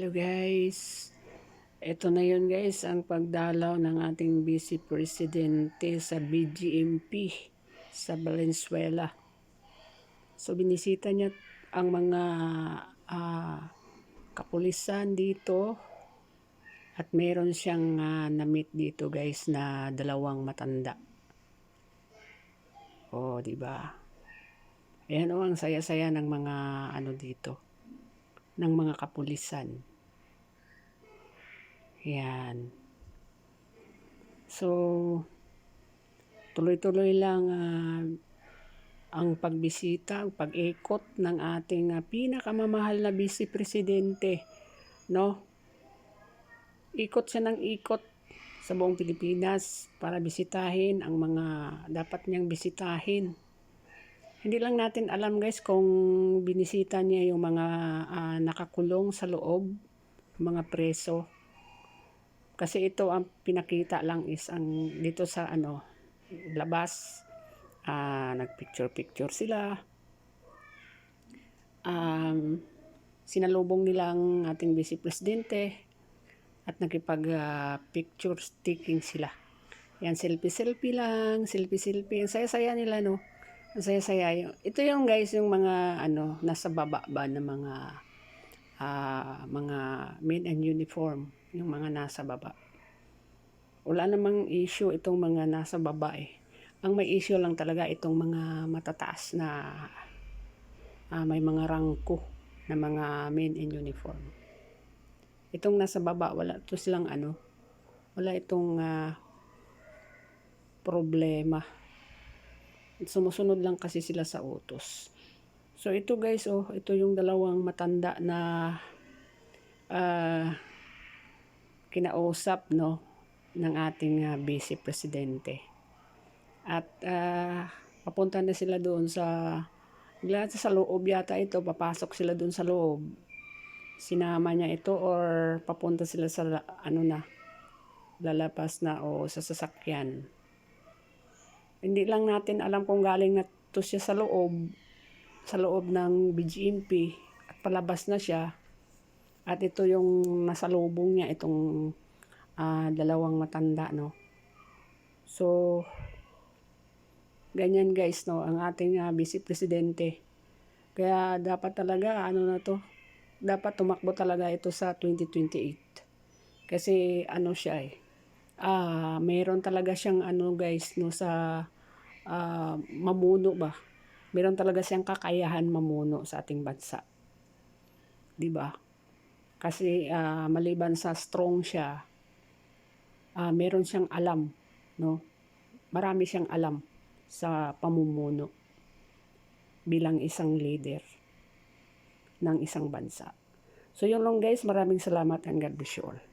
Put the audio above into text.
Hello guys. Ito na yun guys ang pagdalaw ng ating Vice Presidente sa BGMP sa Valenzuela. So binisita niya ang mga ah, kapulisan dito at meron siyang ah, na-meet dito guys na dalawang matanda. Oh, di ba? Ayan oh, ang saya-saya ng mga ano dito ng mga kapulisan. Yan. So, tuloy-tuloy lang ah, ang pagbisita, ang pag-ikot ng ating ah, pinakamamahal na vice presidente, no? Ikot siya ng ikot sa buong Pilipinas para bisitahin ang mga dapat niyang bisitahin. Hindi lang natin alam guys kung binisita niya yung mga ah, nakakulong sa loob, mga preso. Kasi ito ang pinakita lang is ang dito sa ano labas ah nagpicture-picture sila. Um, sinalubong nilang ating vice presidente at nakipag ah, picture taking sila. Yan, selfie-selfie lang, selfie-selfie. Ang saya-saya nila, no? Ang saya-saya. Ito yung guys, yung mga, ano, nasa baba ba ng mga, ah, mga men and uniform. Yung mga nasa baba. Wala namang issue itong mga nasa baba eh. Ang may issue lang talaga itong mga matataas na ah, may mga rangko na mga men in uniform. Itong nasa baba, wala to silang ano, wala itong ah, problema. Sumusunod lang kasi sila sa utos. So ito guys, oh, ito yung dalawang matanda na ah, kinausap no ng ating ah, vice presidente. At ah, papunta na sila doon sa lahat sa loob yata ito, papasok sila doon sa loob. Sinama niya ito or papunta sila sa ano na lalapas na o sa sasakyan. Hindi lang natin alam kung galing na to siya sa loob sa loob ng BGMP at palabas na siya. At ito yung nasa lubong niya itong ah, dalawang matanda no? So ganyan guys no? Ang ating ah, vice presidente. Kaya dapat talaga ano na to? Dapat tumakbo talaga ito sa 2028 kasi ano siya eh ah meron talaga siyang ano guys no sa ah, mamuno ba meron talaga siyang kakayahan mamuno sa ating bansa. 'di ba? Kasi ah, maliban sa strong siya ah, meron siyang alam no? Marami siyang alam sa pamumuno bilang isang leader ng isang bansa. So yun lang guys. Maraming salamat and God bless you all